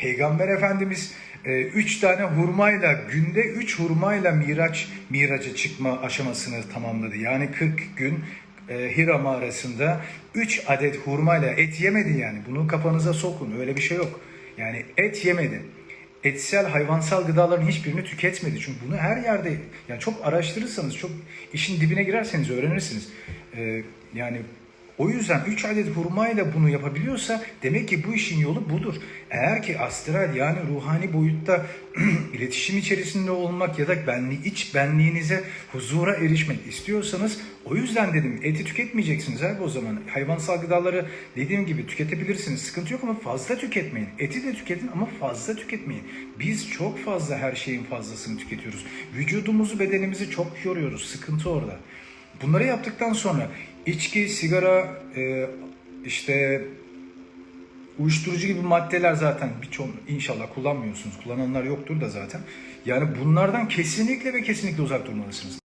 Peygamber Efendimiz e, üç tane hurmayla günde üç hurmayla miraç miraca çıkma aşamasını tamamladı. Yani 40 gün e, Hira mağarasında 3 adet hurmayla et yemedi yani. Bunu kafanıza sokun. Öyle bir şey yok. Yani et yemedi. Etsel hayvansal gıdaların hiçbirini tüketmedi. Çünkü bunu her yerde yani çok araştırırsanız, çok işin dibine girerseniz öğrenirsiniz. E, yani o yüzden 3 adet hurmayla bunu yapabiliyorsa demek ki bu işin yolu budur. Eğer ki astral yani ruhani boyutta iletişim içerisinde olmak ya da benli, iç benliğinize huzura erişmek istiyorsanız o yüzden dedim eti tüketmeyeceksiniz abi o zaman. Hayvansal gıdaları dediğim gibi tüketebilirsiniz. Sıkıntı yok ama fazla tüketmeyin. Eti de tüketin ama fazla tüketmeyin. Biz çok fazla her şeyin fazlasını tüketiyoruz. Vücudumuzu, bedenimizi çok yoruyoruz. Sıkıntı orada. Bunları yaptıktan sonra içki, sigara, e, işte uyuşturucu gibi maddeler zaten birçok inşallah kullanmıyorsunuz. Kullananlar yoktur da zaten. Yani bunlardan kesinlikle ve kesinlikle uzak durmalısınız.